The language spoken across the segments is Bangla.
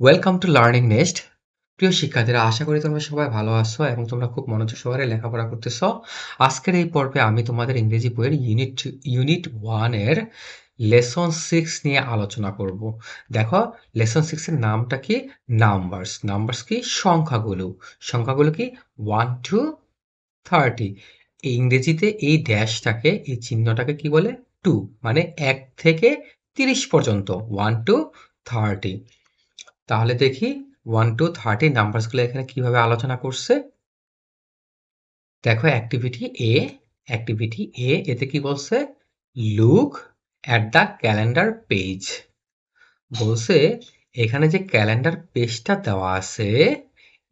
ওয়েলকাম টু লার্নিং নেস্ট প্রিয় শিক্ষার্থীরা, আশা করি তোমরা সবাই ভালো আছো এবং তোমরা খুব মনোযোগ সহকারে লেখাপড়া করতেছ। আজকের এই পর্বে আমি তোমাদের ইংরেজি বইয়ের ইউনিট ইউনিট ওয়ানের লেসন সিক্স নিয়ে আলোচনা করব। দেখো লেসন সিক্সের নামটা কি? নাম্বারস নাম্বারস কি? সংখ্যাগুলো। সংখ্যাগুলো কি? ওয়ান টু থার্টি ইংরেজিতে এই ড্যাশটাকে, এই চিহ্নটাকে কি বলে? টু মানে এক থেকে তিরিশ পর্যন্ত। ওয়ান টু থার্টি তাহলে দেখি ওয়ান টু থার্টি নাম্বারসগুলো এখানে কীভাবে আলোচনা করছে। দেখো অ্যাক্টিভিটি এ অ্যাক্টিভিটি এ এতে কি বলছে? Look at the calendar page বলছে এখানে যে ক্যালেন্ডার পেজটা দেওয়া আছে,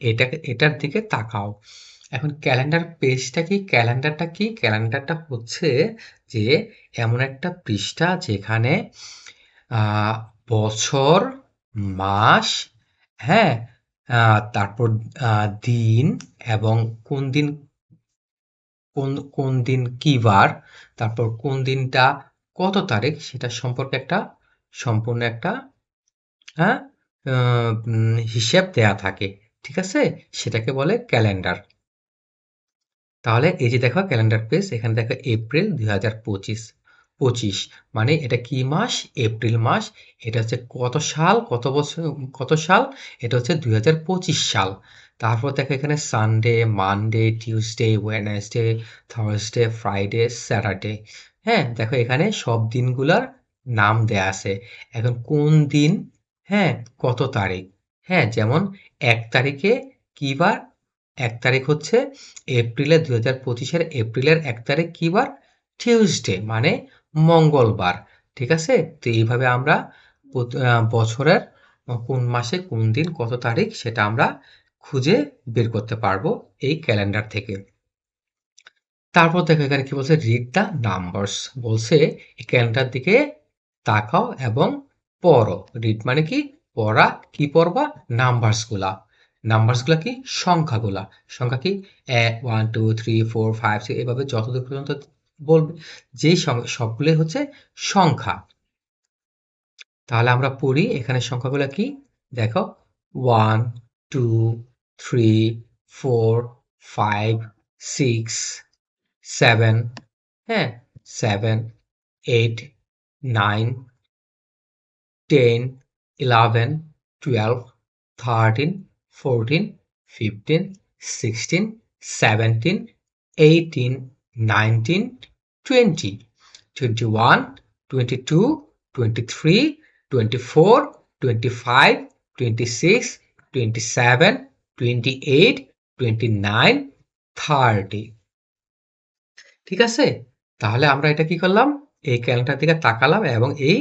এটা, এটার দিকে তাকাও। এখন ক্যালেন্ডার পেজটা কি? ক্যালেন্ডারটা কি? ক্যালেন্ডারটা হচ্ছে যে এমন একটা পৃষ্ঠা যেখানে বছর মাস হ্যাঁ তারপর দিন এবং কোন দিন, কোন কোন দিন কি বার, তারপর কোন দিনটা কত তারিখ সেটা সম্পর্কে একটা সম্পূর্ণ একটা হ্যাঁ হিসেব দেয়া থাকে, ঠিক আছে? সেটাকে বলে ক্যালেন্ডার। তাহলে এই যে দেখো ক্যালেন্ডার পেজ, এখানে দেখো এপ্রিল দুই হাজার পঁচিশ। পঁচিশ। মানে এটা কি মাস? এপ্রিল মাস। এটা হচ্ছে কত সাল? কত বছর? কত সাল? এটা হচ্ছে দুই হাজার পঁচিশ সাল। তারপর দেখো এখানে Sunday Monday Tuesday Wednesday Thursday Friday Saturday হ্যাঁ দেখো এখানে সব দিনগুলার নাম দেয়া আছে। এখন কোন দিন? হ্যাঁ কত তারিখ? হ্যাঁ যেমন এক তারিখে কি বার? এক তারিখ হচ্ছে এপ্রিলের দুই হাজার পঁচিশের এপ্রিলের এক তারিখ কি বার? টিউসডে মানে মঙ্গলবার, ঠিক আছে? তো এইভাবে আমরা বছরের কোন মাসে কোন দিন কত তারিখ সেটা আমরা খুঁজে বের করতে পারব এই ক্যালেন্ডার থেকে। তারপর দেখো এখানে কি বলছে? রিড দ্য নাম্বারস বলছে এই ক্যালেন্ডার দিকে তাকাও এবং পড়ো। রিড মানে কি? পড়া, কি পড়বা? নাম্বারসগুলা। নাম্বারসগুলা কি? সংখ্যাগুলা। সংখ্যা কি? এক one two three four five six এভাবে যতদূর পর্যন্ত বলবে যেই সবগুলোই হচ্ছে সংখ্যা। তাহলে আমরা পড়ি, এখানে সংখ্যাগুলো কি? দেখো one two three four five six seven হ্যাঁ seven eight nine ten eleven twelve thirteen fourteen fifteen sixteen seventeen eighteen 19, 20, 21, 22, 23, 24, 25, 26, 27, 28, 29, 30 ঠিক আছে? তাহলে আমরা এটা কি করলাম? এই ক্যালেন্ডার দিকে তাকালাম এবং এই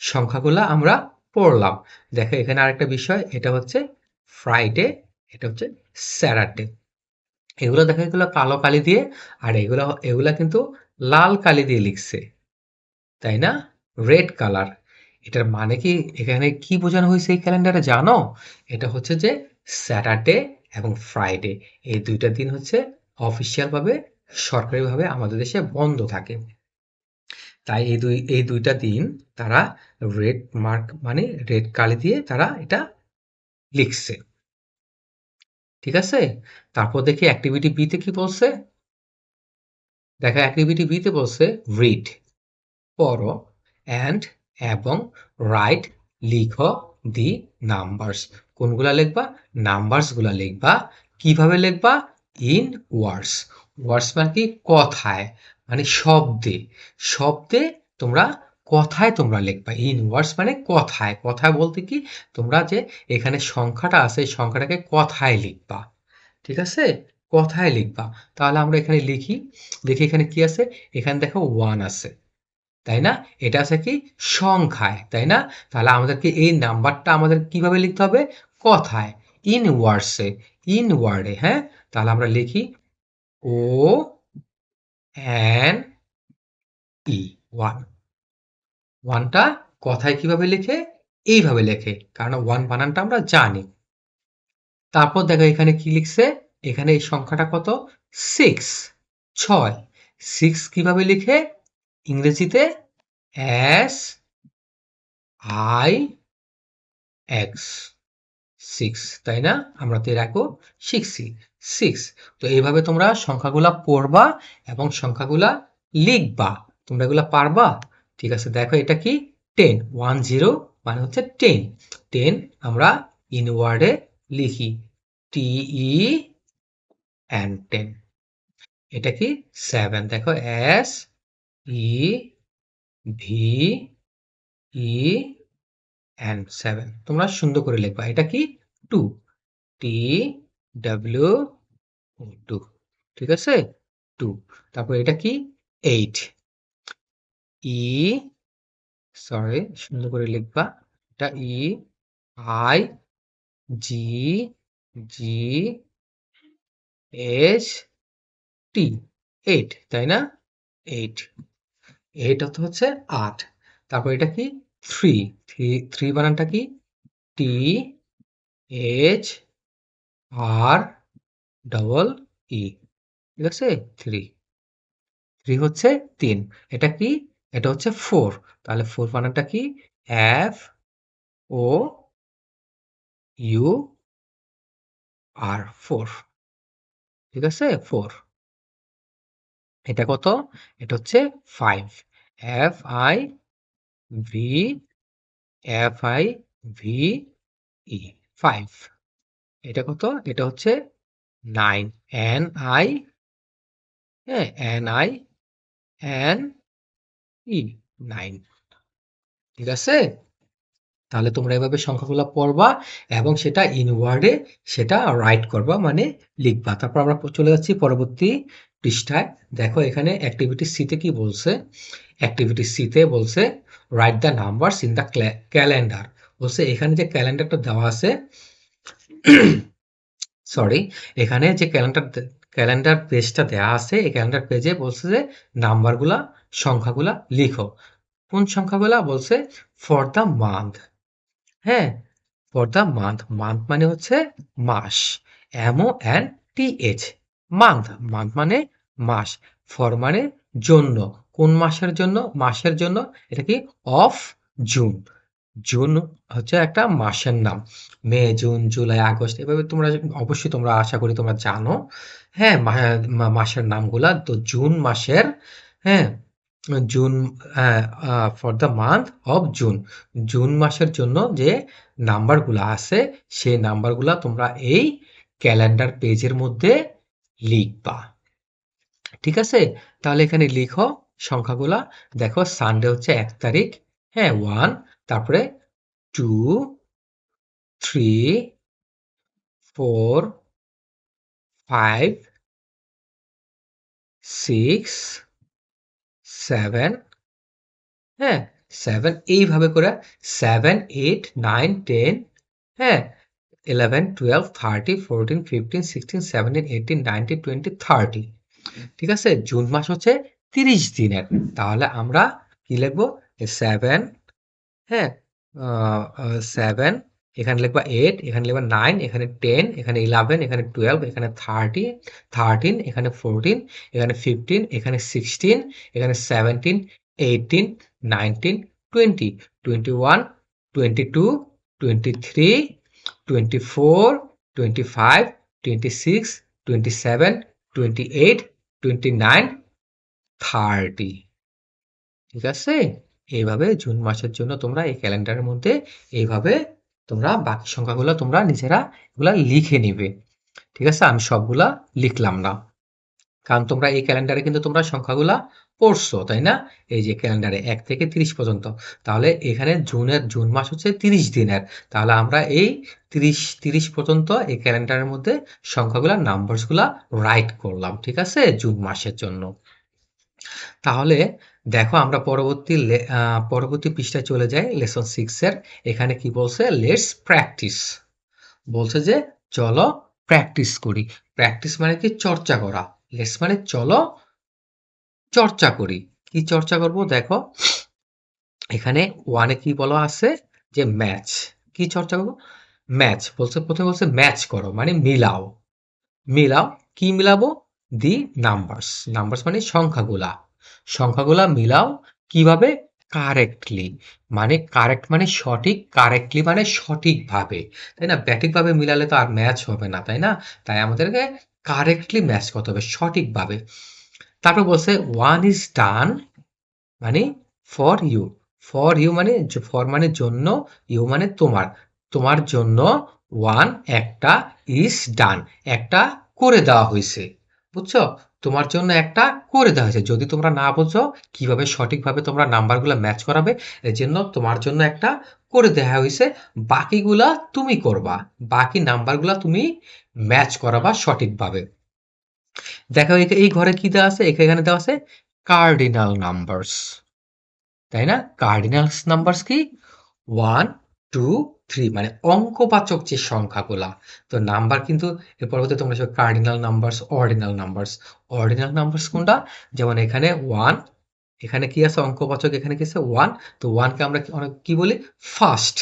সংখ্যাগুলো আমরা পড়লাম। দেখো এখানে আরেকটা বিষয় এটা হচ্ছে ফ্রাইডে এটা হচ্ছে স্যাটারডে এগুলো দেখা, এগুলো কালো কালি দিয়ে, আর এগুলো, এগুলা কিন্তু লাল কালি দিয়ে লিখছে, তাই না? রেড কালার এটার মানে কি? এখানে কি বোঝানো হয়েছে এই ক্যালেন্ডারে জানো? এটা হচ্ছে যে স্যাটারডে এবং ফ্রাইডে এই দুইটা দিন হচ্ছে অফিসিয়ালভাবে সরকারিভাবে আমাদের দেশে বন্ধ থাকে। তাই এই দুই, এই দুইটা দিন তারা রেড মার্ক মানে রেড কালি দিয়ে তারা এটা লিখছে। ঠিক আছে? তারপর দেখি অ্যাক্টিভিটি বিতে কি বলছে? দেখা অ্যাক্টিভিটি বিতে বলছে রিড পড়ো অ্যান্ড এবং রাইট লিখো দি নাম্বারস কোনগুলা লিখবা? নাম্বারসগুলা লিখবা। কীভাবে লিখবা? ইন ওয়ার্ডস ওয়ার্ডস মানে কি? কথায়। মানে শব্দে। শব্দে তোমরা কথায় তোমরা লিখবা। ইন ওয়ার্ডস মানে কথায়। কথায় বলতে কি? তোমরা যে এখানে সংখ্যাটা আছে, এই সংখ্যাটাকে কথায় লিখবা। ঠিক আছে? কথায় লিখবা। তাহলে আমরা এখানে লিখি। দেখি এখানে কি আছে? এখানে দেখো ওয়ান আছে। তাই না? এটা আছে কি? সংখ্যায়। তাই না? তাহলে আমাদেরকে এই নাম্বারটা আমাদের কীভাবে লিখতে হবে? কথায়। ইন ওয়ার্ডসে ইন ওয়ার্ডে হ্যাঁ? তাহলে আমরা লিখি ও এন ই ওয়ান ওয়ানটা কথায় কীভাবে লেখে? এইভাবে লেখে। কারণ ওয়ান বানানটা আমরা জানি। তারপর দেখো এখানে কি লিখছে? এখানে এই সংখ্যাটা কত? সিক্স ছয়। সিক্স কীভাবে লিখে? ইংরেজিতে এস আই এক্স সিক্স তাই না? আমরা তো এর আগেও শিখছি। সিক্স তো এইভাবে তোমরা সংখ্যাগুলা পড়বা এবং সংখ্যাগুলা লিখবা। তোমরা এগুলা পারবা? ঠিক আছে, দেখো এটা কি? টেন ওয়ান জিরো মানে হচ্ছে টেন টেন আমরা ইনওয়ার্ডে লিখি। টি ই অ্যান্ড টেন এটা কি? সেভেন দেখো S E V E and seven তোমরা সুন্দর করে লিখবা। এটা কি? টু টি ডাব্লিউ টু ঠিক আছে? টু তারপর এটা কি? এইট ই সরি সুন্দর করে লিখবা। এটা E, I, G G, S, T, eight, তাই না? এইট। এইট অর্থ হচ্ছে আট। তারপর এটা কি? থ্রি। থ্রি থ্রি বানানটা কি? T, H, R, double, E. ঠিক আছে? থ্রি। থ্রি হচ্ছে তিন। এটা কি? এটা হচ্ছে ফোর তাহলে ফোর বানানটা কি? F O U R four ঠিক আছে? ফোর এটা কত? এটা হচ্ছে five F I V F I V E five এটা কত? এটা হচ্ছে নাইন এন আই হ্যাঁ এন আই এন নাইন ঠিক আছে? তাহলে তোমরা এভাবে সংখ্যাগুলো পড়বা এবং সেটা ইনওয়ার্ডে সেটা রাইট করবা মানে লিখবা। তারপর আমরা চলে যাচ্ছি পরবর্তী পৃষ্ঠায়। দেখো এখানে অ্যাক্টিভিটি সিতে কি বলছে? অ্যাক্টিভিটি সিতে বলছে write the numbers in the calendar বলছে এখানে যে ক্যালেন্ডারটা দেওয়া আছে সরি এখানে যে ক্যালেন্ডার ক্যালেন্ডার পেজটা দেওয়া আছে, এই ক্যালেন্ডার পেজে বলছে যে নাম্বারগুলা সংখ্যাগুলা লিখো। কোন সংখ্যাগুলা? বলছে ফর দ্য মান্থ হ্যাঁ ফর দ্য মান্থ মান্থ মানে হচ্ছে মাস। M O and T H month month মানে মাস। ফর মানে জন্য। কোন মাসের জন্য? মাসের জন্য। এটা কি? অফ জুন জুন হচ্ছে একটা মাসের নাম। মে জুন জুলাই আগস্ট এভাবে তোমরা অবশ্যই তোমরা আশা করি তোমরা জানো। হ্যাঁ মাসের নামগুলা। তো জুন মাসের হ্যাঁ June for the month of June June মাসের জন্য যে নাম্বারগুলো আছে, সেই নাম্বারগুলো তোমরা এই ক্যালেন্ডার পেজের মধ্যে লিখবা। ঠিক আছে? তাহলে এখানে লিখো সংখ্যাগুলা। দেখো সানডে হচ্ছে এক তারিখ হ্যাঁ ওয়ান তারপরে two three four five six seven হ্যাঁ সেভেন এইভাবে করে সেভেন এইট নাইন টেন হ্যাঁ eleven twelve thirty fourteen fifteen sixteen seventeen eighteen nineteen twenty thirty ঠিক আছে? জুন মাস হচ্ছে তিরিশ দিনের। তাহলে আমরা কি লিখব? সেভেন হ্যাঁ সেভেন এখানে লিখবা এইট এখানে লিখবা নাইন এখানে টেন এখানে ইলেভেন এখানে টুয়েলভ এখানে থার্টি থার্টিন এখানে ফোরটিন এখানে ফিফটিন এখানে সিক্সটিন এখানে seventeen eighteen nineteen twenty twenty one twenty two twenty three twenty four twenty five twenty six twenty seven twenty eight twenty nine thirty ঠিক আছে? এইভাবে জুন মাসের জন্য তোমরা এই ক্যালেন্ডারের মধ্যে এইভাবে তোমরা বাকি সংখ্যাগুলো তোমরা নিজেরা এগুলা লিখে নিবে। ঠিক আছে? আমি সবগুলা লিখলাম না। কারণ তোমরা এই ক্যালেন্ডারে কিন্তু তোমরা সংখ্যাগুলা পড়ছো, তাই না? এই যে ক্যালেন্ডারে এক থেকে তিরিশ পর্যন্ত। তাহলে এখানে জুনের, জুন মাস হচ্ছে তিরিশ দিনের। তাহলে আমরা এই তিরিশ তিরিশ পর্যন্ত এই ক্যালেন্ডারের মধ্যে সংখ্যাগুলা নাম্বারসগুলা রাইট করলাম। ঠিক আছে? জুন মাসের জন্য। তাহলে দেখো আমরা পরবর্তী পরবর্তী পৃষ্ঠায় চলে যাই লেসন সিক্স এর। এখানে কি বলছে? লেটস প্র্যাকটিস বলছে যে, চলো প্র্যাকটিস করি। প্র্যাকটিস মানে কি? চর্চা করা। লেটস মানে চলো চর্চা করি। কি চর্চা করব? দেখো, এখানে ওয়ানে কি বলা আছে? যে ম্যাচ কি চর্চা করব? ম্যাচ বলছে, প্রথমে বলছে ম্যাচ করো মানে মিলাও। মিলাও, কি মিলাবো? দি নাম্বারস নাম্বারস মানে সংখ্যাগুলা। সংখ্যাগুলা মিলাও কীভাবে? কারেক্টলি মানে কারেক্ট মানে সঠিক কারেক্টলি মানে সঠিকভাবে। তাই না? ব্যাটিকভাবে মিলালে তো আর ম্যাচ হবে না, তাই না? তাই আমাদেরকে কারেক্টলি ম্যাচ করতে হবে, সঠিকভাবে। তারপর বলছে ওয়ান ইজ ডান মানে ফর ইউ ফর ইউ মানে ফর মানে জন্য ইউ মানে তোমার। তোমার জন্য ওয়ান একটা ইজ ডান একটা করে দেওয়া হয়েছে। বুঝছ? তোমার জন্য একটা করে দেওয়া হয়েছে। যদি তোমরা না বোঝো কীভাবে সঠিকভাবে তোমরা নাম্বারগুলো ম্যাচ করাবে এর জন্য তোমার জন্য একটা করে দেওয়া হয়েছে। বাকিগুলা তুমি করবা। বাকি নাম্বারগুলা তুমি ম্যাচ করাবা সঠিকভাবে। দেখো এই ঘরে কি দেওয়া আছে? এখা- এখানে দেওয়া আছে কার্ডিনাল নাম্বারস তাই না? কার্ডিনালস নাম্বারস কি? ওয়ান টু থ্রি মানে অঙ্কবাচক যে সংখ্যাগুলা, তো নাম্বার কিন্তু এর পরবর্তী তোমরা cardinal numbers ordinal numbers ordinal numbers কোনটা? যেমন এখানে ওয়ান এখানে কি আছে? অঙ্কবাচক, এখানে কি আছে? ওয়ান তো ওয়ানকে আমরা অনেক কি বলি? ফার্স্ট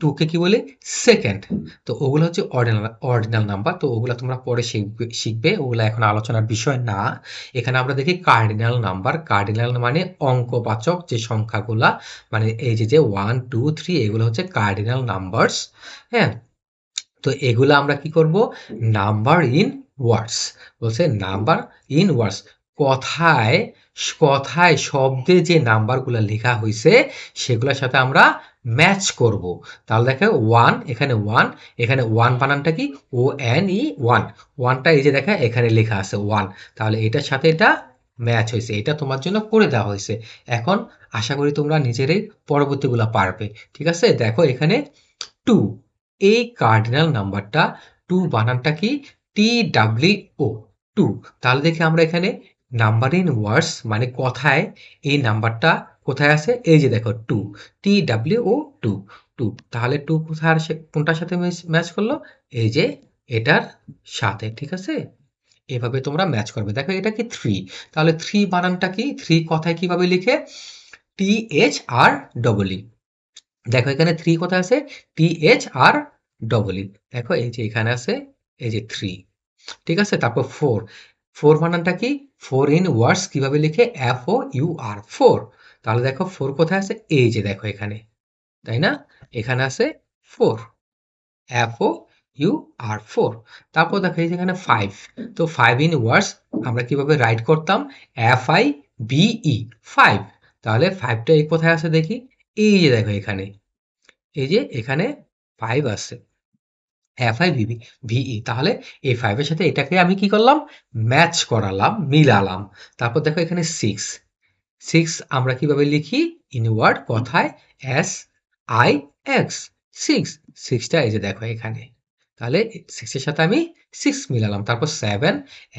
টুকে কি বলি? সেকেন্ড তো ওগুলো হচ্ছে অর্ডিনাল অর্ডিনাল নাম্বার তো ওগুলো তোমরা পরে শিখবে শিখবে। ওগুলো এখন আলোচনার বিষয় না। এখানে আমরা দেখি কার্ডিনাল নাম্বার কার্ডিনাল মানে অঙ্কবাচক যে সংখ্যাগুলা মানে এই যে যে ওয়ান টু থ্রি এগুলো হচ্ছে কার্ডিনাল নাম্বারস হ্যাঁ? তো এগুলো আমরা কি করব? নাম্বার ইন ওয়ার্ডস বলছে নাম্বার ইন ওয়ার্ডস কথায় কথায়, শব্দে যে নাম্বারগুলো লেখা হয়েছে সেগুলোর সাথে আমরা ম্যাচ করব। তাহলে দেখে ওয়ান এখানে ওয়ান এখানে ওয়ান বানানটা কি? ও এন ই ওয়ান ওয়ানটা এই যে দেখা এখানে লেখা আছে ওয়ান তাহলে এটার সাথে এটা ম্যাচ হয়েছে এটা তোমার জন্য করে দেওয়া হয়েছে এখন আশা করি তোমরা নিজেরাই পরবর্তীগুলো পারবে। ঠিক আছে? দেখো এখানে টু এই কার্ডিনাল নাম্বারটা টু বানানটা কি? টি ডাব্লিউ ও টু তাহলে দেখি আমরা এখানে নাম্বার ইন ওয়ার্ডস মানে কথায়? এই নাম্বারটা কোথায় আছে? এই যে দেখো, two T W O two two. তাহলে টু কোথায় কোনটার সাথে ম্যাচ করল? এই যে এটার সাথে, ঠিক আছে? এভাবে তোমরা ম্যাচ করবে। দেখো, এটা কি থ্রি তাহলে থ্রি বানানটা কি? থ্রি কথায় কীভাবে লিখে? টি এইচ আর ডবল ই দেখো, এখানে থ্রি কোথায় আছে? টি এইচ আর ডবল ই দেখো, এই যে এখানে আছে, এই যে থ্রি ঠিক আছে? তারপর ফোর ফোর বানানটা কি? ফোর ইন ওয়ার্ডস কীভাবে লিখে? F O U R four. তাহলে দেখো ফোর কোথায় আছে? এই যে দেখো এখানে। তাই না? এখানে আছে four. F O U R four. তারপর দেখো এই যে এখানে ফাইভ। তো ফাইভ ইন ওয়ার্ডস আমরা কীভাবে রাইট করতাম? F I V E five. তাহলে ফাইভটা কোথায় আছে দেখি? এই যে দেখো এখানে। এই যে এখানে ফাইভ আছে। এফ আই ভিবি ভিই তাহলে এই ফাইভের সাথে এটাকে আমি কি করলাম? ম্যাচ করালাম, মিলালাম। তারপর দেখো এখানে সিক্স সিক্স আমরা কীভাবে লিখি? ইনওয়ার্ড কথায় এস আই এক্স সিক্স সিক্সটা এই যে দেখো এখানে। তাহলে সিক্সের সাথে আমি সিক্স মিলালাম। তারপর seven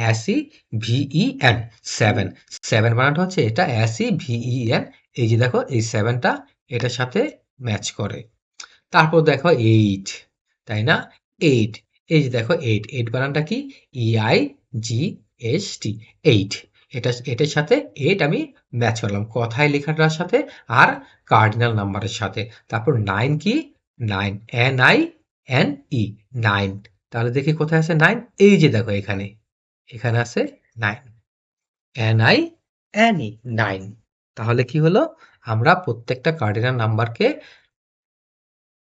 S E V E N seven seven বানানটা হচ্ছে এটা এসি ভিই এন এই যে দেখো, এই সেভেনটা এটার সাথে ম্যাচ করে। তারপর দেখো এইট তাই না? এইট এই যে দেখো এইট এইট বানানটা কি? ইআই জি এস টি এইট এটা, এটার সাথে এইট আমি ম্যাচ করলাম। কথায় লেখাটার সাথে আর কার্ডিনাল নাম্বারের সাথে। তারপর নাইন কি? Nine N I N E nine তাহলে দেখি কোথায় আছে নাইন এই যে দেখো এখানে। এখানে আছে nine N I N E nine তাহলে কি হলো? আমরা প্রত্যেকটা কার্ডিনাল নাম্বারকে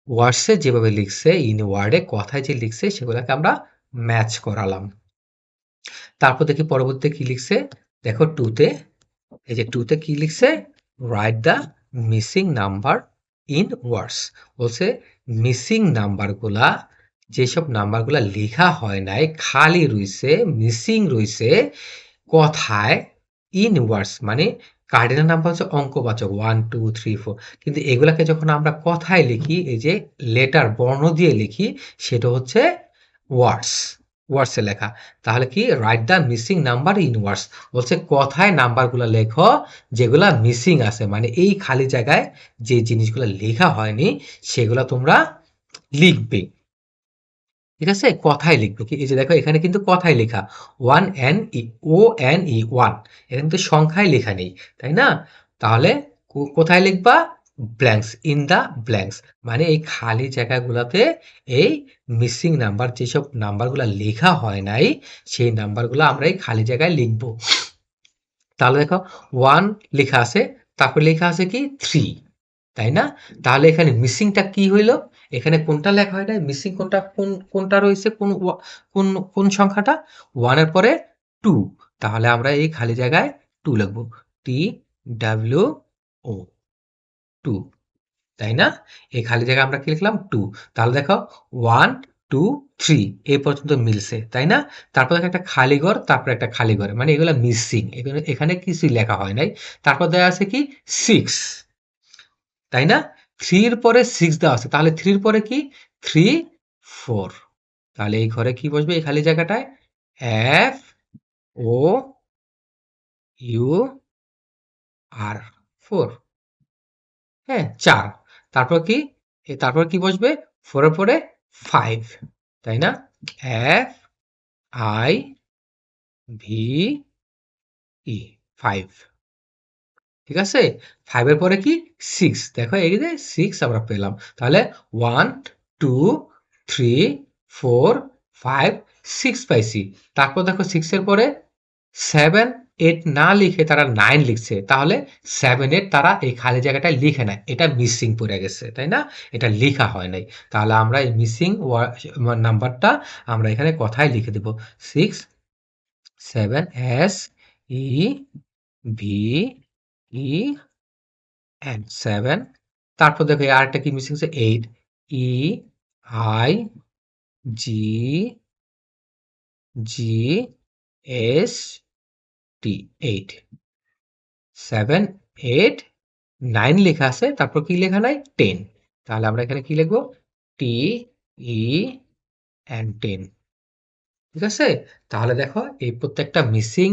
ওয়ার্ডসে যেভাবে লিখছে ইন ওয়ার্ডে কথায় যে লিখছে, সেগুলোকে আমরা ম্যাচ করালাম। তারপর দেখি পরবর্তীতে কি লিখছে? দেখো টুতে এই যে টুতে কি লিখছে? Write the missing number in words বলছে মিসিং নাম্বারগুলা যেসব নাম্বারগুলা লেখা হয় নাই, খালি রইছে মিসিং রইছে কথায় ইন ওয়ার্ডস মানে কার্ডিনাল নাম্বার হচ্ছে অঙ্কবাচক ওয়ান টু থ্রি ফোর কিন্তু এগুলাকে যখন আমরা কথায় লিখি, এই যে লেটার বর্ণ দিয়ে লিখি, সেটা হচ্ছে ওয়ার্ডস ওয়ার্ডসে লেখা। তাহলে কি? Write the missing number in words বলছে কথায় নাম্বারগুলো লেখো, যেগুলা মিসিং আছে। মানে এই খালি জায়গায় যে জিনিসগুলো লেখা হয়নি, সেগুলো তোমরা লিখবে। ঠিক আছে? কথায় লিখবে কি? এই যে দেখো, এখানে কিন্তু কথায় লেখা। One N E O N E one এখানে কিন্তু সংখ্যায় লেখা নেই, তাই না? তাহলে কোথায় লিখবা? ব্ল্যাঙ্কস ইন দা ব্ল্যাঙ্কস মানে এই খালি জায়গাগুলোতে এই মিসিং নাম্বার যেসব নাম্বারগুলো লেখা হয় নাই, সেই নাম্বারগুলো আমরা এই খালি জায়গায় লিখব। তাহলে দেখো ওয়ান লেখা আছে, তারপর লেখা আছে কি? থ্রি তাই না? তাহলে এখানে মিসিংটা কি হইল? এখানে কোনটা লেখা হয় নাই? মিসিং কোনটা, কোন, কোনটা রয়েছে? কোন কোন কোন সংখ্যাটা? ওয়ানের পরে টু তাহলে আমরা এই খালি জায়গায় টু লিখব। টি ডাব্লিউ ও টু তাই না? এই খালি জায়গায় আমরা কি লিখলাম? টু তাহলে দেখো ওয়ান টু থ্রি এই পর্যন্ত মিলছে, তাই না? তারপর দেখো একটা খালি ঘর, তারপর একটা খালি ঘর। মানে এগুলো মিসিং এখানে এখানে কিছুই লেখা হয় নাই। তারপর দেওয়া আছে কি? সিক্স তাই না? থ্রির পরে সিক্স দেওয়া আছে। তাহলে থ্রির পরে কি? Three, four. তাহলে এই ঘরে কি বসবে? এই খালি জায়গাটায়? F, O, U, R, four. হ্যাঁ চার। তারপর কি? তারপর কি বসবে? ফোরের পরে ফাইভ। তাই না? F, I, V, E, five. ঠিক আছে? ফাইভের পরে কি? সিক্স দেখো, এই যে সিক্স আমরা পেলাম। তাহলে one two three four five six পাইছি। তারপর দেখো সিক্সের পরে সেভেন এইট না লিখে তারা নাইন লিখছে। তাহলে সেভেন এইট তারা এই খালি জায়গাটায় লিখে নেয়। এটা মিসিং পড়ে গেছে, তাই না? এটা লিখা হয় নাই। তাহলে আমরা এই মিসিং নাম্বারটা আমরা এখানে কথায় লিখে দেব। Six seven S E V E N seven তারপর দেখো আরেকটা কি মিসিং আছে? Eight E I G G S T eight seven eight nine লেখা আছে। তারপর কি লেখা নাই? টেন তাহলে আমরা এখানে কি লিখব? টি ই এন টেন ঠিক আছে? তাহলে দেখো, এই প্রত্যেকটা মিসিং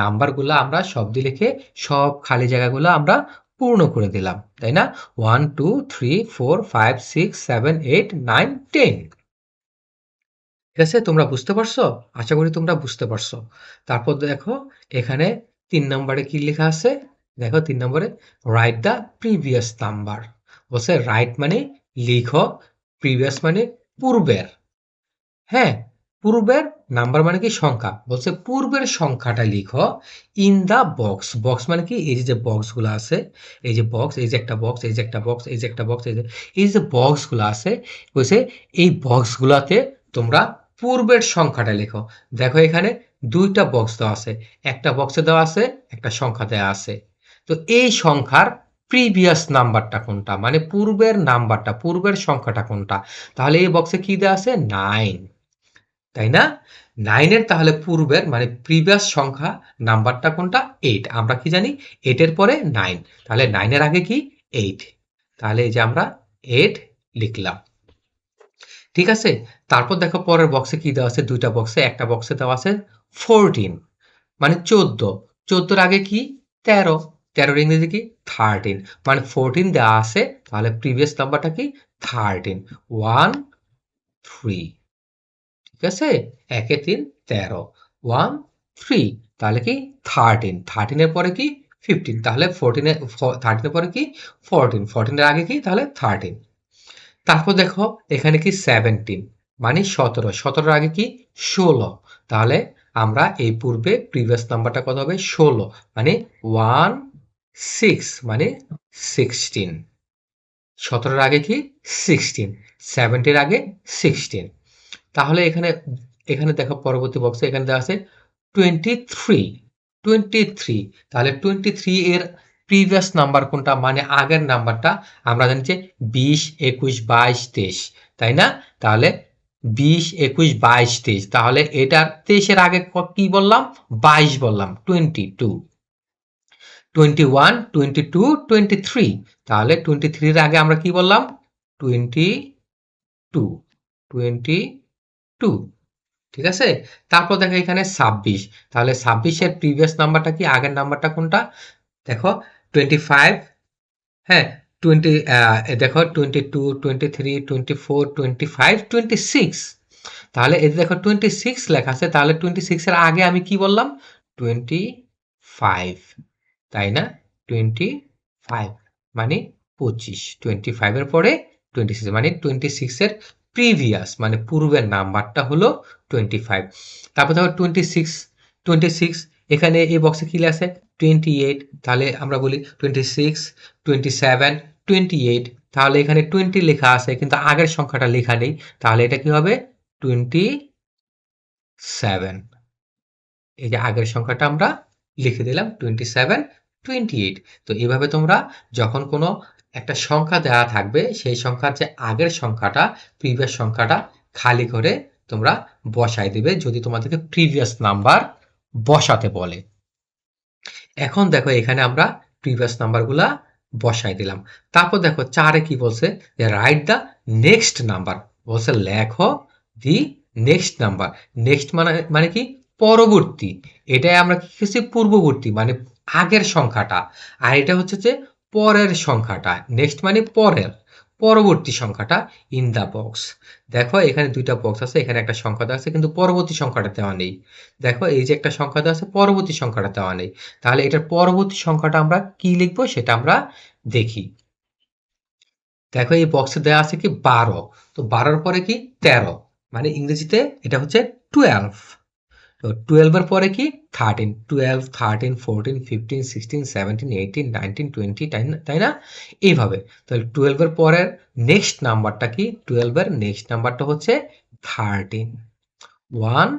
নাম্বারগুলো আমরা শব্দে লিখে সব খালি জায়গাগুলো আমরা পূর্ণ করে দিলাম, তাই না? One two three four five six seven eight nine ten ঠিক আছে? তোমরা বুঝতে পারছ? আশা করি তোমরা বুঝতে পারছ। তারপর দেখো, এখানে তিন নম্বরে কি লেখা আছে? দেখো, তিন নম্বরে রাইট দ্য প্রিভিয়াস নাম্বার বলছে রাইট মানে লিখো প্রিভিয়াস মানে পূর্বের। হ্যাঁ? পূর্বের নাম্বার মানে কি সংখ্যা? বলছে পূর্বের সংখ্যাটা লিখো ইন দা বক্স বক্স মানে কি? এই যে বক্সগুলো আছে, এই যে বক্স এই যে একটা বক্স এই যে একটা বক্স এই যে একটা বক্স এই যে এই যে বক্সগুলো আছে, বলছে এই বক্সগুলোতে তোমরা পূর্বের সংখ্যাটা লেখো। দেখো এখানে দুইটা বক্স দেওয়া আছে। একটা বক্সে দেওয়া আছে, একটা সংখ্যা দেওয়া আছে। তো এই সংখ্যার প্রিভিয়াস নাম্বারটা কোনটা? মানে পূর্বের নাম্বারটা পূর্বের সংখ্যাটা কোনটা? তাহলে এই বক্সে কি দেওয়া আছে? নাইন তাই না? নাইনের তাহলে পূর্বের মানে প্রিভিয়াস সংখ্যা নাম্বারটা কোনটা? এইট আমরা কি জানি? এইটের পরে নাইন তাহলে নাইনের আগে কি? এইট তাহলে এই যে আমরা এইট লিখলাম। ঠিক আছে? তারপর দেখো পরের বক্সে কি দেওয়া আছে? দুইটা বক্সে একটা বক্সে দেওয়া আছে ফোরটিন মানে চোদ্দ। চোদ্দোর আগে কি? তেরো। তেরোর ইংরেজি কি? থার্টিন মানে ফোরটিন দেওয়া আছে, তাহলে প্রিভিয়াস নাম্বারটা কি? থার্টিন ওয়ান থ্রি ঠিক আছে? একে তিন, তেরো। ওয়ান থ্রি তাহলে কি? থার্টিন থার্টিনের পরে কি? ফিফটিন তাহলে ফোরটিনের থার্টিনের পরে কি? ফোরটিন ফোরটিনের আগে কি? তাহলে থার্টিন তারপর দেখো, এখানে কি? সেভেন্টিন মানে সতেরো। সতেরোর আগে কি? ষোলো। তাহলে আমরা এই পূর্বে প্রিভিয়াস নাম্বারটা কত হবে? ষোলো। মানে ওয়ান সিক্স মানে সিক্সটিন সতেরোর আগে কি? সিক্সটিন সেভেন্টির আগে সিক্সটিন তাহলে এখানে এখানে দেখো পরবর্তী বক্সে এখানে দেওয়া আছে টোয়েন্টি থ্রি টোয়েন্টি থ্রি তাহলে টোয়েন্টি থ্রি এর প্রিভিয়াস নাম্বার কোনটা? মানে আগের নাম্বারটা আমরা জানি যে বিশ, একুশ, বাইশ, তেইশ, তাই না? তাহলে বিশ, একুশ, বাইশ, তেইশ। তাহলে এটার তেইশের আগে ক- বললাম? বাইশ বললাম twenty two twenty one twenty two twenty three তাহলে টোয়েন্টি থ্রির আগে আমরা কি বললাম? টোয়েন্টি টু টোয়েন্টি টু ঠিক আছে? তারপর দেখো এখানে ছাব্বিশ। তাহলে ছাব্বিশের প্রিভিয়াস নাম্বারটা কি? আগের নাম্বারটা কোনটা? দেখো টোয়েন্টি ফাইভ হ্যাঁ টোয়েন্টি দেখো twenty two twenty three twenty four twenty five twenty six তাহলে যে দেখো টোয়েন্টি সিক্স লেখা আছে, তাহলে টোয়েন্টি সিক্সের আগে আমি কি বললাম? টোয়েন্টি ফাইভ তাই না? টোয়েন্টি ফাইভ মানে পঁচিশ। টোয়েন্টি ফাইভের পরে টোয়েন্টি সিক্স মানে টোয়েন্টি সিক্সের প্রিভিয়াস মানে পূর্বের নাম্বারটা হলো টোয়েন্টি ফাইভ তারপর ধরো টোয়েন্টি সিক্স টোয়েন্টি সিক্স এখানে এই বক্সে কি আছে? টোয়েন্টি এইট তাহলে আমরা বলি twenty six twenty seven twenty eight তাহলে এখানে টোয়েন্টি লেখা আছে, কিন্তু আগের সংখ্যাটা লেখা নেই, তাহলে এটা কি হবে? টোয়েন্টি সেভেন এই যে আগের সংখ্যাটা আমরা লিখে দিলাম টোয়েন্টি সেভেন টোয়েন্টি এইট তো এইভাবে তোমরা যখন কোনো একটা সংখ্যা দেওয়া থাকবে, সেই সংখ্যার যে আগের সংখ্যাটা প্রিভিয়াস সংখ্যাটা খালি করে তোমরা বসাই দিবে, যদি তোমাদেরকে প্রিভিয়াস নাম্বার বসাতে বলে। এখন দেখো এখানে আমরা প্রিভিয়াস নাম্বারগুলা বসাই দিলাম। তারপর দেখো চারে কি বলছে? যে রাইট দ্য নেক্সট নাম্বার বলছে লেখো দি নেক্সট নাম্বার নেক্সট মানে মানে কি? পরবর্তী। এটাই আমরা কি করছি? পূর্ববর্তী মানে আগের সংখ্যাটা। আর এটা হচ্ছে যে পরের সংখ্যাটা নেক্সট মানে পরের, পরবর্তী সংখ্যাটা ইন দা বক্স দেখো, এখানে দুইটা বক্স আছে, এখানে একটা সংখ্যা দেওয়া আছে, কিন্তু পরবর্তী সংখ্যাটা দেওয়া নেই। দেখো, এই যে একটা সংখ্যা দেওয়া আছে, পরবর্তী সংখ্যাটা দেওয়া নেই। তাহলে এটার পরবর্তী সংখ্যাটা আমরা কি লিখব? সেটা আমরা দেখি। দেখো, এই বক্সে দেওয়া আছে কি বারো। তো বারোর পরে কি তেরো। মানে ইংরেজিতে এটা হচ্ছে টুয়েলভ তো টুয়েলভের পরে কি? Thirteen twelve thirteen fourteen fifteen sixteen seventeen eighteen nineteen twenty তাই না? এইভাবে। তাহলে টুয়েলভের পরের নেক্সট নাম্বারটা কি? টুয়েলভের নেক্সট নাম্বারটা হচ্ছে থার্টিন ওয়ান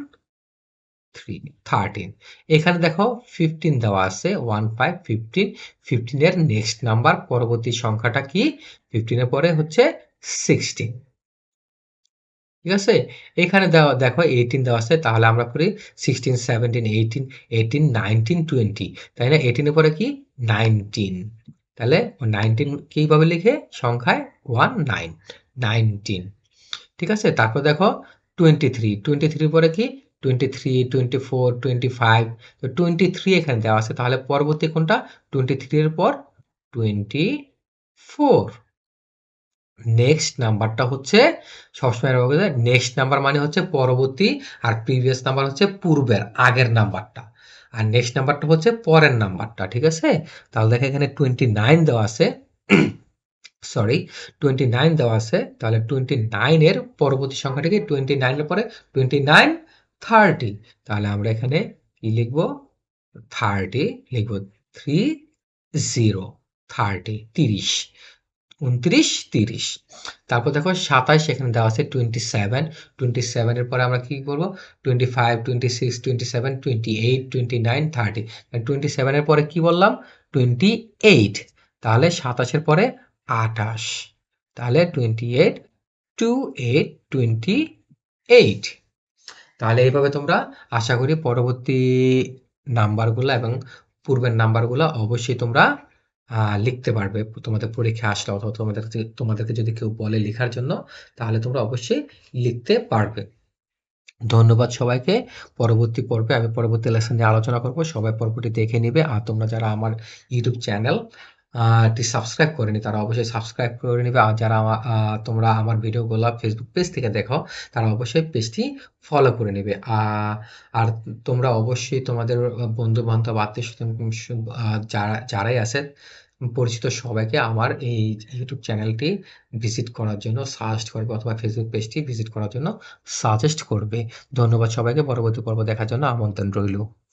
থ্রি থার্টিন এখানে দেখো ফিফটিন দেওয়া আছে। ওয়ান ফাইভ ফিফটিন ফিফটিনের নেক্সট নাম্বার পরবর্তী সংখ্যাটা কি? ফিফটিনের পরে হচ্ছে সিক্সটিন ঠিক আছে? এখানে দেওয়া, দেখো এইটিন দেওয়া আছে, তাহলে আমরা করি sixteen seventeen eighteen eighteen nineteen twenty তাই না? এইটিনের পরে কি? নাইনটিন তাহলে নাইনটিন কীভাবে লিখে? সংখ্যায় ওয়ান নাইন নাইনটিন ঠিক আছে? তারপর দেখো টোয়েন্টি থ্রি টোয়েন্টি থ্রির পরে কি? Twenty three twenty four twenty five তো টোয়েন্টি থ্রি এখানে দেওয়া আছে, তাহলে পরবর্তী কোনটা? টোয়েন্টি থ্রির পর টোয়েন্টি ফোর নেক্সট নাম্বারটা হচ্ছে, সবসময় নেক্সট নাম্বার মানে হচ্ছে পরবর্তী, আর প্রিভিয়াস নাম্বার হচ্ছে পূর্বের, আগের নাম্বারটা আর নেক্সট নাম্বারটা হচ্ছে পরের নাম্বারটা ঠিক আছে? তাহলে দেখো এখানে টোয়েন্টি নাইন দেওয়া আছে সরি টোয়েন্টি নাইন দেওয়া আছে, তাহলে টোয়েন্টি নাইনের পরবর্তী সংখ্যাটাকে টোয়েন্টি নাইনের পরে টোয়েন্টি নাইন থার্টি তাহলে আমরা এখানে কি লিখব? থার্টি লিখব থ্রি জিরো থার্টি তিরিশ। উনত্রিশ, তিরিশ। তারপর দেখো সাতাশ এখানে দেওয়া আছে টোয়েন্টি সেভেন টোয়েন্টি সেভেনের পরে আমরা কী করব? Twenty five twenty six twenty seven twenty eight twenty nine thirty twenty সেভেনের পরে কি বললাম? টোয়েন্টি এইট তাহলে সাতাশের পরে আঠাশ। তাহলে twenty eight two eight twenty eight তাহলে এইভাবে তোমরা আশা করি পরবর্তী নাম্বারগুলো এবং পূর্বের নাম্বারগুলো অবশ্যই তোমরা লিখতে পারবে। তোমাদের পরীক্ষা আসলে অথবা তোমাদের তোমাদেরকে যদি কেউ বলে লেখার জন্য, তাহলে তোমরা অবশ্যই লিখতে পারবে। ধন্যবাদ সবাইকে। পরবর্তী পর্বে আমি পরবর্তী লেসন নিয়ে আলোচনা করব। সবাই পর্বটি দেখে নিবে। আর তোমরা যারা আমার ইউটিউব চ্যানেল টি সাবস্ক্রাইব করেনি তারা অবশ্যই সাবস্ক্রাইব করে নেবে। আর যারা তোমরা আমার ভিডিওগুলো ফেসবুক পেজ থেকে দেখো, তারা অবশ্যই পেজটি ফলো করে নেবে। আর তোমরা অবশ্যই তোমাদের বন্ধু বান্ধব আত্মীয় যারা, যারাই আছে পরিচিত সবাইকে আমার এই ইউটিউব চ্যানেলটি ভিজিট করার জন্য সাজেস্ট করবে অথবা ফেসবুক পেজটি ভিজিট করার জন্য সাজেস্ট করবে। ধন্যবাদ সবাইকে, পরবর্তী পর্ব দেখার জন্য আমন্ত্রণ রইল।